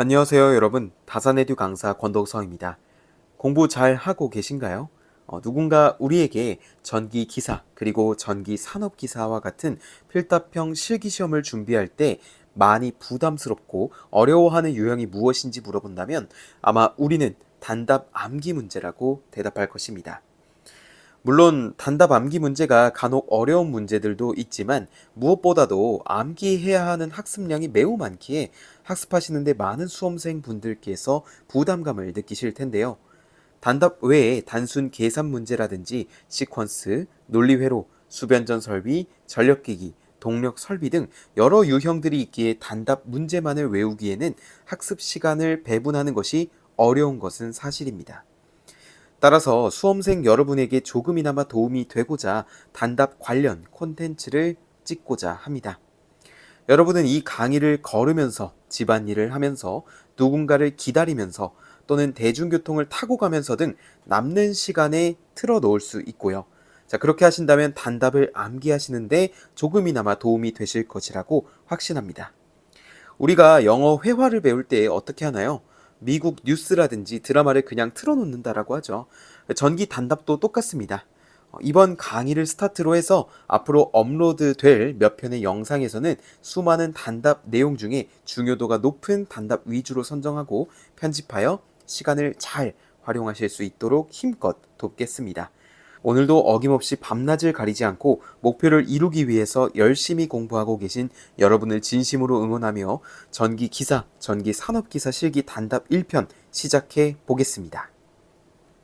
안녕하세요, 여러분. 다산에듀 강사 권덕성입니다. 공부 잘 하고 계신가요? 어, 누군가 우리에게 전기 기사 그리고 전기 산업 기사와 같은 필답형 실기 시험을 준비할 때 많이 부담스럽고 어려워하는 유형이 무엇인지 물어본다면 아마 우리는 단답 암기 문제라고 대답할 것입니다. 물론 단답 암기 문제가 간혹 어려운 문제들도 있지만 무엇보다도 암기해야 하는 학습량이 매우 많기에 학습하시는데 많은 수험생 분들께서 부담감을 느끼실 텐데요. 단답 외에 단순 계산 문제라든지 시퀀스, 논리회로, 수변전 설비, 전력기기, 동력 설비 등 여러 유형들이 있기에 단답 문제만을 외우기에는 학습 시간을 배분하는 것이 어려운 것은 사실입니다. 따라서 수험생 여러분에게 조금이나마 도움이 되고자 단답 관련 콘텐츠를 찍고자 합니다. 여러분은 이 강의를 걸으면서 집안일을 하면서 누군가를 기다리면서 또는 대중교통을 타고 가면서 등 남는 시간에 틀어 놓을 수 있고요. 자, 그렇게 하신다면 단답을 암기하시는데 조금이나마 도움이 되실 것이라고 확신합니다. 우리가 영어 회화를 배울 때 어떻게 하나요? 미국 뉴스라든지 드라마를 그냥 틀어놓는다라고 하죠. 전기 단답도 똑같습니다. 어, 이번 강의를 스타트로 해서 앞으로 업로드 될 몇 편의 영상에서는 수많은 단답 내용 중에 중요도가 높은 단답 위주로 선정하고 편집하여 시간을 잘 활용하실 수 있도록 힘껏 돕겠습니다. 오늘도 어김없이 밤낮을 가리지 않고 목표를 이루기 위해서 열심히 공부하고 계신 여러분을 진심으로 응원하며 전기 기사, 전기 산업 기사 실기 단답 1편 시작해 보겠습니다.